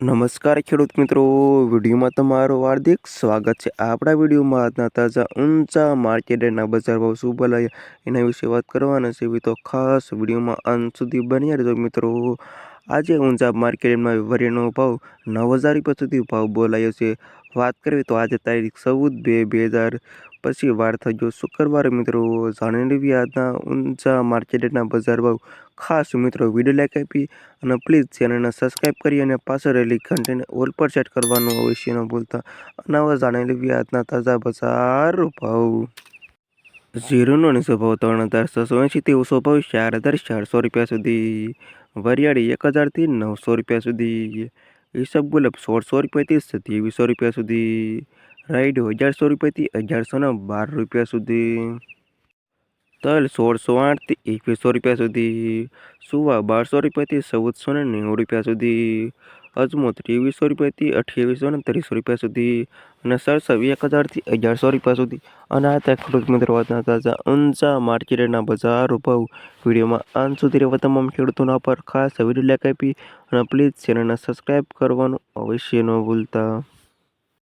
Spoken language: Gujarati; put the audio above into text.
નમસ્કાર ખેડૂત મિત્રો, વિડીયોમાં તમારું હાર્દિક સ્વાગત છે. આપણા વિડીયોમાં આજના તાજા, ઊંચા માર્કેટના બજાર ભાવ શું બોલાય એના વિશે વાત કરવાના છે. તો ખાસ વિડીયોમાં અંત સુધી બન્યા રહેજો મિત્રો. આજે ઊંચા માર્કેટમાં વરિયાનો ભાવ નવ હજાર રૂપિયા સુધી ભાવ બોલાયો છે. વાત કરવી તો આજે તારીખ ચૌદ બે બે હજાર પછી વાર થયો શુક્રવારે મિત્રો જાણી લેવી આજના ઊંચા માર્કેટના બજાર ભાવ. ખાસ મિત્રો વીડિયો લાઈક આપી અને પ્લીઝ ચેનલને સબસ્ક્રાઈબ કરી અને પાછળ રહેલી ઘંટીને ઓલ પર સેટ કરવાનું અવશ્ય ન ભૂલતા. નવા જાણી લેવી તાજા બજાર ભાવ. ઝીરોનો નીચો ભાવ ત્રણ હજાર છસો એંશીથી ઓછો ભાવ ચાર હજાર ચારસો રૂપિયા સુધી. વરિયાળી એક હજારથી નવસો રૂપિયા સુધી. હિસાબ ગુલાબ સોળસો રૂપિયાથી સત્યાવીસો રૂપિયા સુધી. રાઈડ હજારસો રૂપિયાથી અગિયારસોને બાર રૂપિયા સુધી. તલ સોળસો આઠથી એકવીસો રૂપિયા સુધી. સુવા બારસો રૂપિયાથી ચૌદસો ને નેવું રૂપિયા સુધી. અજમો ત્રેવીસો રૂપિયાથી અઠ્યાવીસો ને ત્રીસો રૂપિયા સુધી. અને સરસવ એક હજારથી અગિયારસો રૂપિયા સુધી. અને આ ત્યાં ખેડૂત મિત્રો વાતના તાજા, ઊંચા માર્કેટના બજાર ભાવ વિડીયોમાં અંત સુધી રહેવા તમામ ખેડૂતોના પર ખાસ વીડિયો લાઈક આપી અને પ્લીઝ ચેનલને સબસ્ક્રાઈબ કરવાનું અવશ્ય ન ભૂલતા.